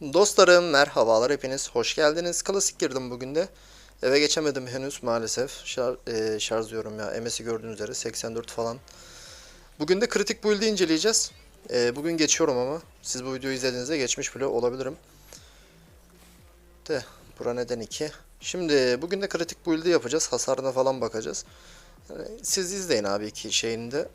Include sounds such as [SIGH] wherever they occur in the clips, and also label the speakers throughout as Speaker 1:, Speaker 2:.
Speaker 1: Dostlarım merhabalar hepiniz hoş geldiniz. Klasik girdim bugün de. Eve geçemedim henüz maalesef. Şar, e, şarj diyorum ya. MS'i gördüğünüz üzere 84 falan. Bugün de kritik build'i inceleyeceğiz. E, bugün geçiyorum ama. Siz bu videoyu izlediğinizde geçmiş bile olabilirim. De bura neden 2. Şimdi bugün de kritik build'i yapacağız. Hasarına falan bakacağız. Yani siz izleyin abi iki şeyinde.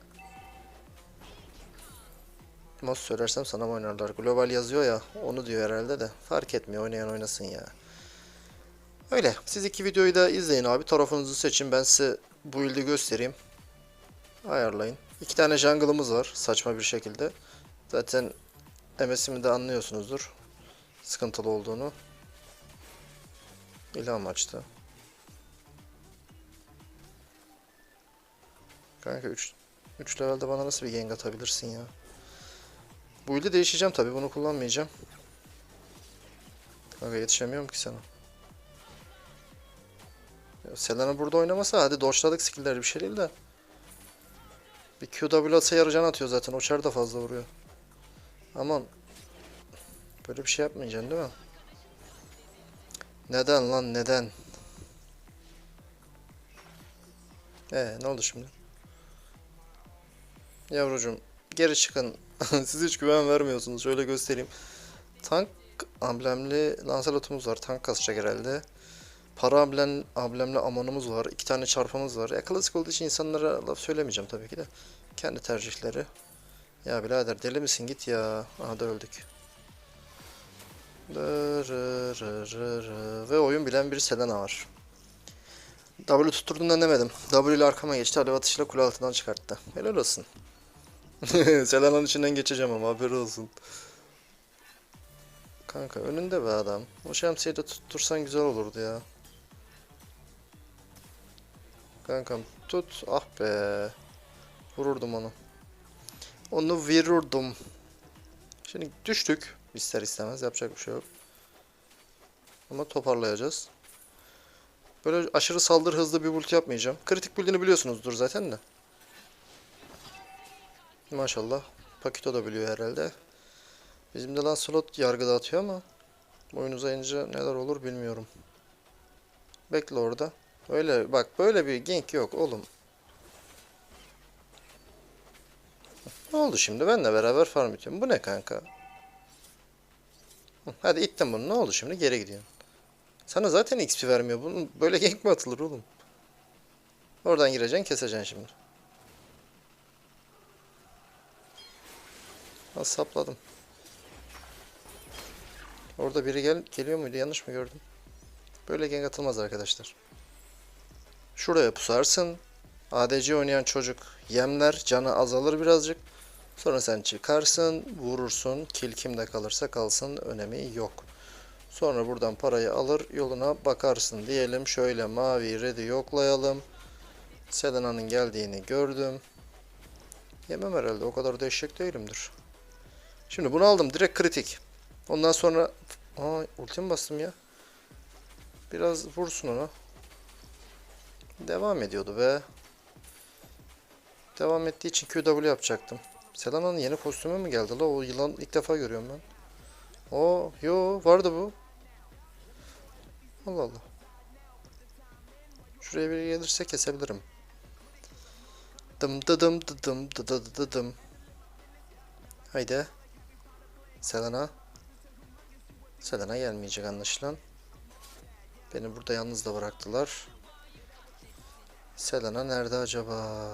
Speaker 1: Nasıl söylersem sana mı oynarlar? Global yazıyor ya. Onu diyor herhalde de. Fark etmiyor. Oynayan oynasın ya. Öyle. Siz iki videoyu da izleyin abi. Tarafınızı seçin. Ben size bu build'i göstereyim. Ayarlayın. İki tane jungle'ımız var. Saçma bir şekilde. Zaten MS'imi de anlıyorsunuzdur. Sıkıntılı olduğunu. İlham açtı. Kanka 3 3 levelde bana nasıl bir gank atabilirsin ya? Bu ilde değişeceğim tabi bunu kullanmayacağım. Kanka yetişemiyorum ki sana. Ya Selena burada oynamasa hadi dodge'ladık skill'leri bir şey değil de. Bir QW atsa yarı can atıyor zaten. Uçar da fazla vuruyor. Aman. Böyle bir şey yapmayacaksın değil mi? Neden lan neden? Ee ne oldu şimdi? Yavrucuğum geri çıkın. [LAUGHS] Siz hiç güven vermiyorsunuz. Şöyle göstereyim. Tank amblemli Lancelot'umuz var. Tank kasacak herhalde. Para amblem, amblemli amonumuz var. İki tane çarpımız var. Ya klasik olduğu için insanlara laf söylemeyeceğim tabii ki de. Kendi tercihleri. Ya birader deli misin git ya. Aha da öldük. Ve oyun bilen bir Selena var. W tutturduğundan demedim. W ile arkama geçti. Alev atışıyla kule altından çıkarttı. Helal olsun. [LAUGHS] Selena'nın içinden geçeceğim ama haberi olsun. Kanka önünde be adam. O şemsiyeyi de tuttursan güzel olurdu ya. Kankam tut. Ah be. Vururdum onu. Onu vururdum. Şimdi düştük. İster istemez yapacak bir şey yok. Ama toparlayacağız. Böyle aşırı saldır hızlı bir build yapmayacağım. Kritik build'ini biliyorsunuzdur zaten de. Maşallah. Pakito da biliyor herhalde. Bizim de lan slot yargı dağıtıyor ama oyun uzayınca neler olur bilmiyorum. Bekle orada. Öyle bak böyle bir gank yok oğlum. Ne oldu şimdi? Benle beraber farm itiyorum. Bu ne kanka? Hadi ittim bunu. Ne oldu şimdi? Geri gidiyorsun. Sana zaten XP vermiyor. Bunun böyle gank mi atılır oğlum? Oradan gireceksin, keseceksin şimdi. Az sapladım. Orada biri gel geliyor muydu? Yanlış mı gördüm? Böyle gank atılmaz arkadaşlar. Şuraya pusarsın. ADC oynayan çocuk yemler. Canı azalır birazcık. Sonra sen çıkarsın. Vurursun. Kill kimde kalırsa kalsın. Önemi yok. Sonra buradan parayı alır. Yoluna bakarsın. Diyelim şöyle mavi red'i yoklayalım. Selena'nın geldiğini gördüm. Yemem herhalde. O kadar da eşek değilimdir. Şimdi bunu aldım. Direkt kritik. Ondan sonra... Aa ulti mi bastım ya? Biraz vursun ona. Devam ediyordu be. Devam ettiği için QW yapacaktım. Selena'nın yeni kostümü mü geldi la? O yılan ilk defa görüyorum ben. O yo vardı bu. Allah Allah. Şuraya biri gelirse kesebilirim. Dım dıdım dıdım dıdı dıdım. Haydi. Selena. Selena gelmeyecek anlaşılan. Beni burada yalnız da bıraktılar. Selena nerede acaba?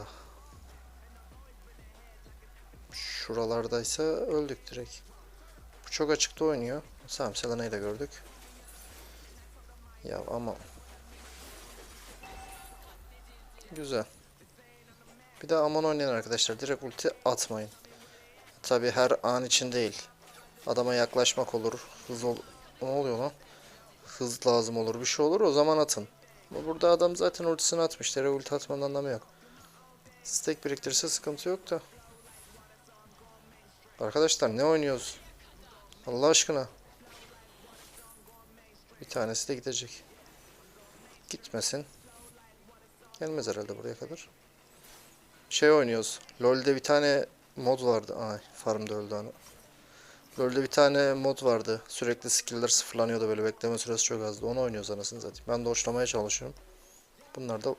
Speaker 1: Şuralardaysa öldük direkt. Bu çok açıkta oynuyor. Tamam Selena'yı da gördük. Ya ama. Güzel. Bir de aman oynayın arkadaşlar. Direkt ulti atmayın. Tabi her an için değil. Adama yaklaşmak olur. Hız ol ne oluyor lan? Hız lazım olur. Bir şey olur. O zaman atın. Ama burada adam zaten ultisini atmış. Ulti atmanın anlamı yok. Stack biriktirirse sıkıntı yok da. Arkadaşlar ne oynuyoruz? Allah aşkına. Bir tanesi de gidecek. Gitmesin. Gelmez herhalde buraya kadar. Şey oynuyoruz. LoL'de bir tane mod vardı. Ay farmda öldü onu. Böyle bir tane mod vardı. Sürekli skill'ler sıfırlanıyordu böyle bekleme süresi çok azdı. Onu oynuyoruz anasını satayım. Ben de hoşlamaya çalışıyorum. Bunlar da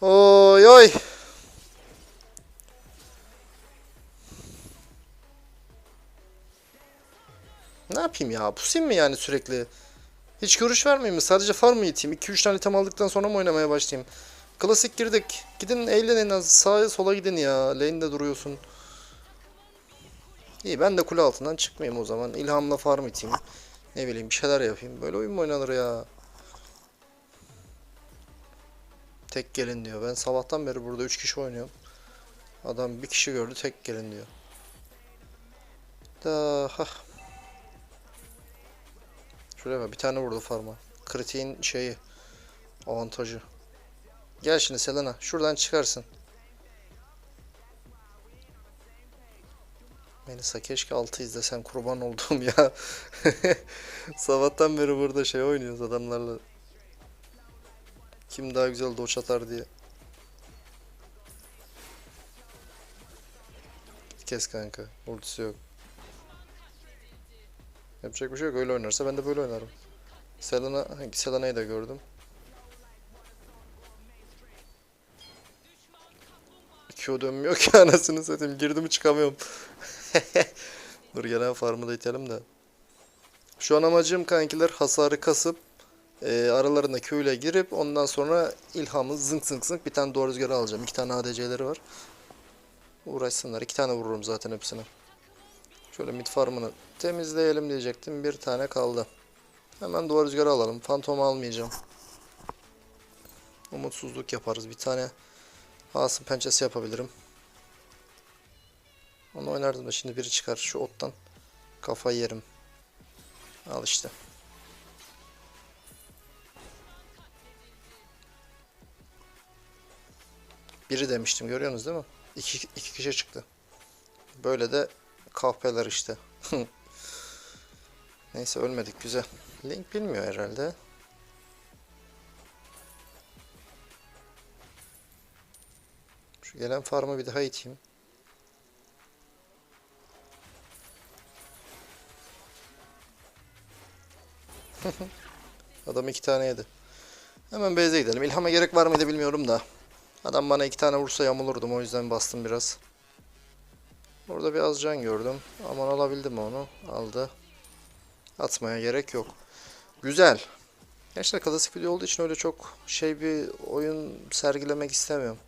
Speaker 1: Oy oy. Ne yapayım ya? Pusayım mı yani sürekli? Hiç görüş vermeyeyim mi? Sadece farm mı iteyim? 2-3 tane item aldıktan sonra mı oynamaya başlayayım? Klasik girdik. Gidin eğlenin az. Sağa sola gidin ya. Lane'de duruyorsun. İyi ben de kule altından çıkmayayım o zaman. İlhamla farm iteyim. Ne bileyim bir şeyler yapayım. Böyle oyun mu oynanır ya? Tek gelin diyor. Ben sabahtan beri burada 3 kişi oynuyorum. Adam bir kişi gördü tek gelin diyor. Da hah. Şuraya bir tane vurdu farma. Kritiğin şeyi. Avantajı. Gel şimdi Selena. Şuradan çıkarsın. Melisa keşke 6 izlesen kurban olduğum ya. [LAUGHS] Sabahtan beri burada şey oynuyoruz adamlarla. Kim daha güzel doç atar diye. Kes kanka. Ultisi yok. Yapacak bir şey yok. Öyle oynarsa ben de böyle oynarım. Selena, Selena'yı da gördüm. Q dönmüyor ki [LAUGHS] anasını satayım. Girdim çıkamıyorum. [LAUGHS] Dur gelen farmı da itelim de. Şu an amacım kankiler hasarı kasıp e, aralarına ile girip ondan sonra ilhamı zınk zınk zınk bir tane doğru rüzgarı alacağım. İki tane ADC'leri var. Uğraşsınlar. İki tane vururum zaten hepsine. Şöyle mid farmını temizleyelim diyecektim. Bir tane kaldı. Hemen duvar rüzgarı alalım. Fantom almayacağım. Umutsuzluk yaparız. Bir tane Asım pençesi yapabilirim. Onu oynardım da şimdi biri çıkar şu ottan. Kafayı yerim. Al işte. Biri demiştim görüyorsunuz değil mi? İki, iki kişi çıktı. Böyle de kahpeler işte. [LAUGHS] Neyse ölmedik güzel. Link bilmiyor herhalde. Şu gelen farmı bir daha iteyim. [LAUGHS] Adam iki tane yedi. Hemen base'e gidelim. İlhama gerek var mıydı bilmiyorum da. Adam bana iki tane vursa yamulurdum o yüzden bastım biraz. Burada bir az can gördüm. Aman alabildim onu? Aldı. Atmaya gerek yok. Güzel. Gerçekten klasik video olduğu için öyle çok şey bir oyun sergilemek istemiyorum.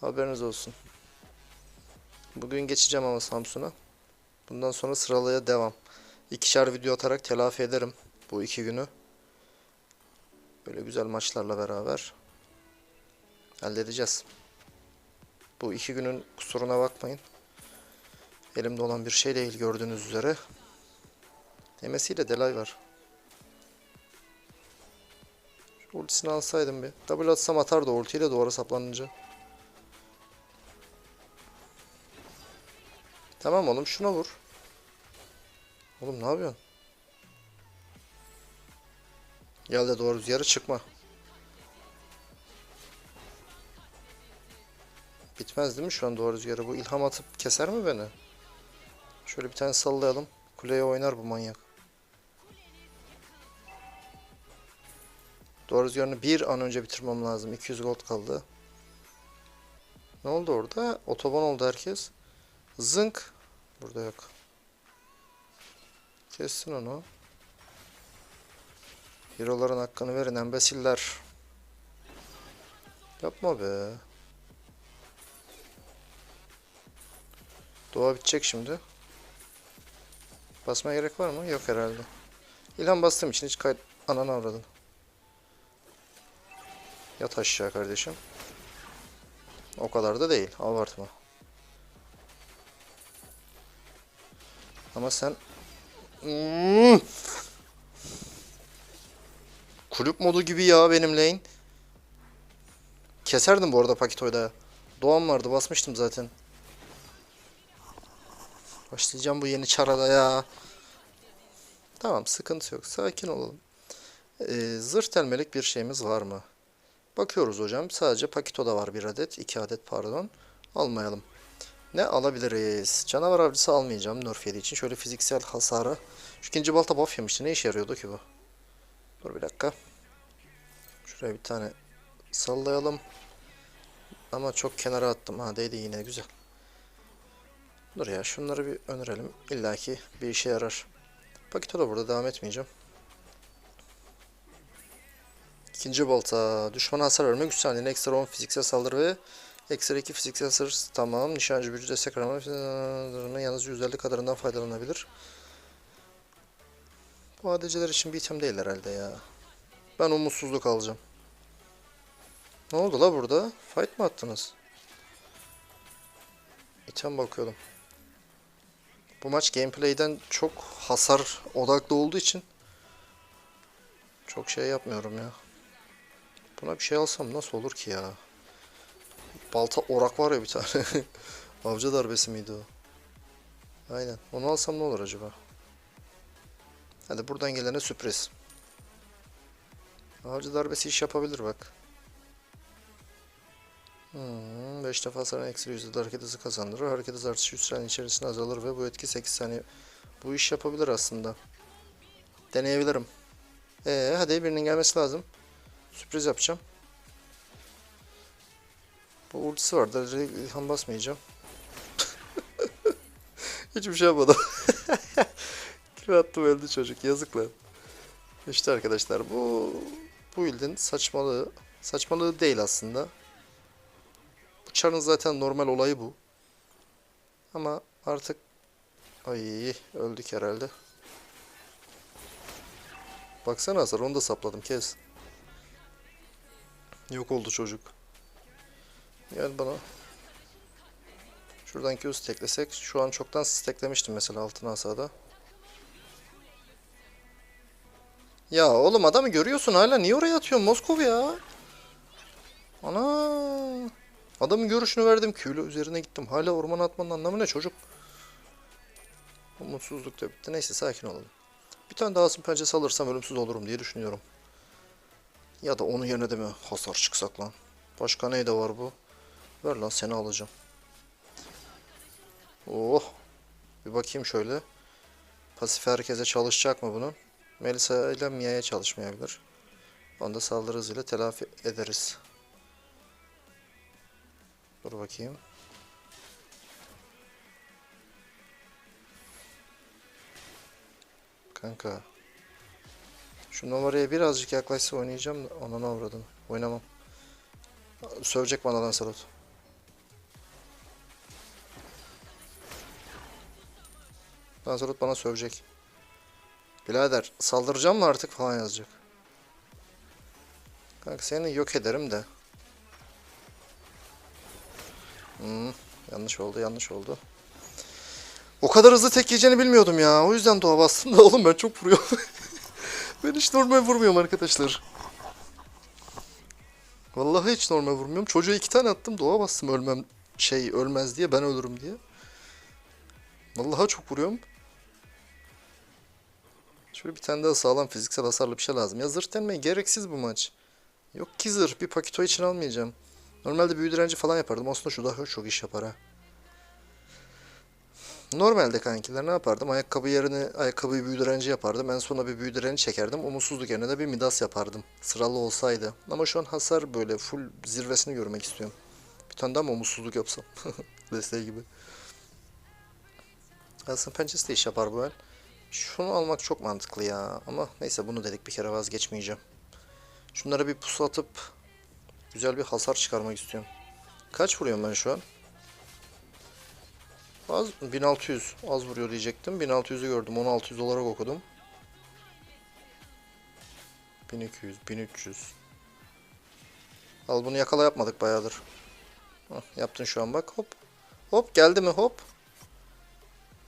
Speaker 1: Haberiniz olsun. Bugün geçeceğim ama Samsun'a. Bundan sonra sıralaya devam. İkişer video atarak telafi ederim bu iki günü. Böyle güzel maçlarla beraber halledeceğiz. Bu iki günün kusuruna bakmayın. Elimde olan bir şey değil gördüğünüz üzere. Demesiyle delay var. Şu ultisini alsaydım bir. Double atsam atar da ultiyle doğru saplanınca. Tamam oğlum şuna vur. Oğlum ne yapıyorsun? Gel de doğru rüzgarı çıkma. Bitmez değil mi şu an doğru rüzgarı? Bu ilham atıp keser mi beni? Şöyle bir tane sallayalım. Kuleye oynar bu manyak. Doğru rüzgarını bir an önce bitirmem lazım. 200 gold kaldı. Ne oldu orada? Otoban oldu herkes. Zınk. Burada yok. Kessin onu. Hero'ların hakkını verin embesiller. Yapma be. Doğa bitecek şimdi. Basmaya gerek var mı? Yok herhalde. İlham bastığım için hiç kayıt... Ananı avradın. Yat aşağı kardeşim. O kadar da değil. Abartma. Ama sen... Kulüp modu gibi ya benim lane. Keserdim bu arada Pakito'yla. Doğan vardı basmıştım zaten. Başlayacağım bu yeni çarada ya. Tamam sıkıntı yok. Sakin olalım. Ee, zırh telmelik bir şeyimiz var mı? Bakıyoruz hocam. Sadece Pakito'da var bir adet. iki adet pardon. Almayalım. Ne alabiliriz? Canavar avcısı almayacağım Nerf için. Şöyle fiziksel hasara. Şu ikinci balta buff yemişti. Ne işe yarıyordu ki bu? Dur bir dakika. Şuraya bir tane sallayalım. Ama çok kenara attım. Ha değdi yine güzel. Dur ya şunları bir önerelim. İlla ki bir işe yarar. Pakito da burada devam etmeyeceğim. İkinci balta. Düşmana hasar verme. Güç saniyene ekstra 10 fiziksel saldırı ve ekstra 2 fiziksel hasar. Tamam. Nişancı büyücü destek arama. Yalnız %50 kadarından faydalanabilir. Bu ADC'ler için bir item değil herhalde ya. Ben umutsuzluk alacağım. Ne oldu la burada? Fight mı attınız? İtem bakıyordum. Bu maç gameplay'den çok hasar odaklı olduğu için çok şey yapmıyorum ya. Buna bir şey alsam nasıl olur ki ya? Balta orak var ya bir tane. [LAUGHS] Avcı darbesi miydi o? Aynen. Onu alsam ne olur acaba? Hadi buradan gelene sürpriz. Avcı darbesi iş yapabilir bak. Hmm, 5 defa sana eksi yüzde hareket hızı kazandırır. Hareket hızı artışı 100 saniye içerisinde azalır ve bu etki 8 saniye. Bu iş yapabilir aslında. Deneyebilirim. Ee, hadi birinin gelmesi lazım. Sürpriz yapacağım. Bu ultisi var ilham basmayacağım. [LAUGHS] Hiçbir şey yapmadım. [LAUGHS] Kime attım öldü çocuk yazık lan. İşte arkadaşlar bu bu build'in saçmalığı saçmalığı değil aslında. Bu çarın zaten normal olayı bu. Ama artık ay öldük herhalde. Baksana hasar onu da sapladım kes. Yok oldu çocuk. Gel bana. Şuradan Q stacklesek. Şu an çoktan stacklemiştim mesela altın asada. Ya oğlum adamı görüyorsun hala niye oraya atıyorsun Moskov ya? Ana. Adamın görüşünü verdim. Q'yle üzerine gittim. Hala ormana atmanın anlamı ne çocuk? Umutsuzluk da bitti. Neyse sakin olalım. Bir tane daha asım pençesi alırsam ölümsüz olurum diye düşünüyorum. Ya da onun yerine de mi hasar çıksak lan? Başka ne de var bu? Ver lan seni alacağım. Oh. Bir bakayım şöyle. Pasif herkese çalışacak mı bunun? Melisa ile Mia'ya çalışmayabilir. Onu da saldırı hızıyla telafi ederiz. Dur bakayım. Kanka. Şu numaraya birazcık yaklaşsa oynayacağım da ona ne uğradım. Oynamam. Sövecek bana lan Salat. Lancelot bana sövecek. Birader saldıracağım mı artık falan yazacak. Kanka seni yok ederim de. Hmm, yanlış oldu yanlış oldu. O kadar hızlı tek yiyeceğini bilmiyordum ya. O yüzden doğa bastım da [LAUGHS] oğlum ben çok vuruyorum. [LAUGHS] ben hiç normal vurmuyorum arkadaşlar. Vallahi hiç normal vurmuyorum. Çocuğa iki tane attım doğa bastım ölmem şey ölmez diye ben ölürüm diye. Vallahi çok vuruyorum. Şöyle bir tane daha sağlam fiziksel hasarlı bir şey lazım. Ya zırh denmeyi gereksiz bu maç. Yok ki zırh. Bir pakito için almayacağım. Normalde büyü direnci falan yapardım. Aslında şu daha çok iş yapar ha. Normalde kankiler ne yapardım? Ayakkabı yerine ayakkabıyı büyü direnci yapardım. En sona bir büyü direnci çekerdim. Umutsuzluk yerine de bir midas yapardım. Sıralı olsaydı. Ama şu an hasar böyle full zirvesini görmek istiyorum. Bir tane daha mı umutsuzluk yapsam? [LAUGHS] Desteği gibi. Aslında pençesi de iş yapar bu el. Şunu almak çok mantıklı ya. Ama neyse bunu dedik bir kere vazgeçmeyeceğim. Şunlara bir pusu atıp güzel bir hasar çıkarmak istiyorum. Kaç vuruyorum ben şu an? Az 1600 az vuruyor diyecektim. 1600'ü gördüm. 1600 olarak okudum. 1200, 1300. Al bunu yakala yapmadık bayağıdır. Hah, yaptın şu an bak hop. Hop geldi mi hop.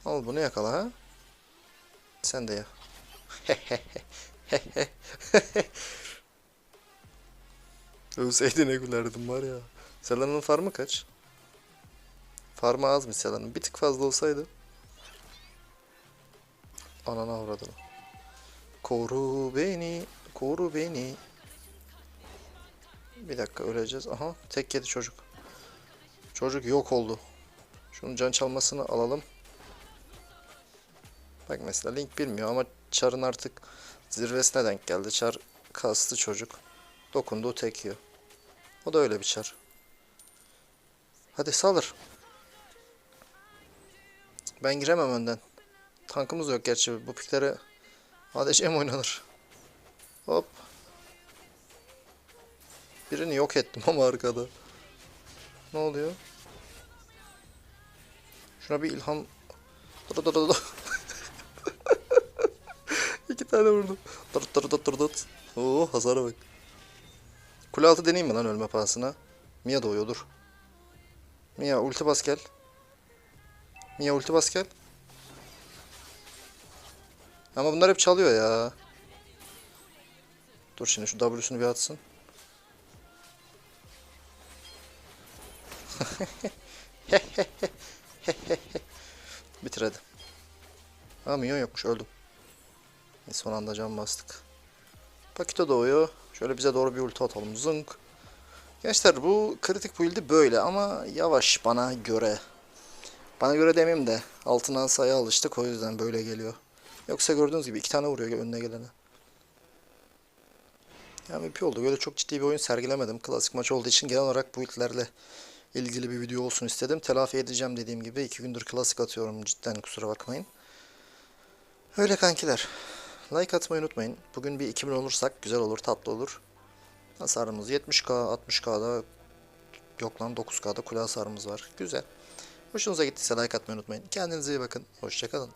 Speaker 1: Al bunu yakala ha. Sen de ya. [LAUGHS] Ölseydi ne gülerdim var ya. Selan'ın farmı kaç? Farmı az mı Selan'ın? Bir tık fazla olsaydı. Anana avradı. Koru beni, koru beni. Bir dakika öleceğiz. Aha tek yedi çocuk. Çocuk yok oldu. Şunun can çalmasını alalım. Bak mesela Link bilmiyor ama Char'ın artık zirvesine denk geldi. Char kastı çocuk. Dokunduğu tek yiyor. O da öyle Char. Hadi salır. Ben giremem önden. Tankımız yok gerçi. Bu piklere ADC mi oynanır? Hop. Birini yok ettim [LAUGHS] ama arkada. Ne oluyor? Şuna bir ilham... Dur dur dur. İki tane vurdum. Dur dur dur dur dur. Oo hasara bak. Kule altı deneyeyim mi lan ölme pahasına? Mia doğuyor dur. Mia ulti bas gel. Mia ulti bas gel. Ama bunlar hep çalıyor ya. Dur şimdi şu W'sunu bir atsın. [LAUGHS] Bitir hadi. Ha minyon yokmuş öldüm. E, Son anda can bastık. Pakito doğuyor. Şöyle bize doğru bir ulti atalım. Zınk. Gençler bu kritik build'i böyle ama yavaş bana göre. Bana göre demeyeyim de altından sayı alıştık o yüzden böyle geliyor. Yoksa gördüğünüz gibi iki tane vuruyor önüne gelene. Bir oldu. Böyle çok ciddi bir oyun sergilemedim. Klasik maç olduğu için genel olarak bu ilklerle ilgili bir video olsun istedim. Telafi edeceğim dediğim gibi. iki gündür klasik atıyorum. Cidden kusura bakmayın. Öyle kankiler. Like atmayı unutmayın. Bugün bir 2000 olursak güzel olur, tatlı olur. Hasarımız 70k, 60k'da yok lan 9k'da kule hasarımız var. Güzel. Hoşunuza gittiyse like atmayı unutmayın. Kendinize iyi bakın. Hoşçakalın.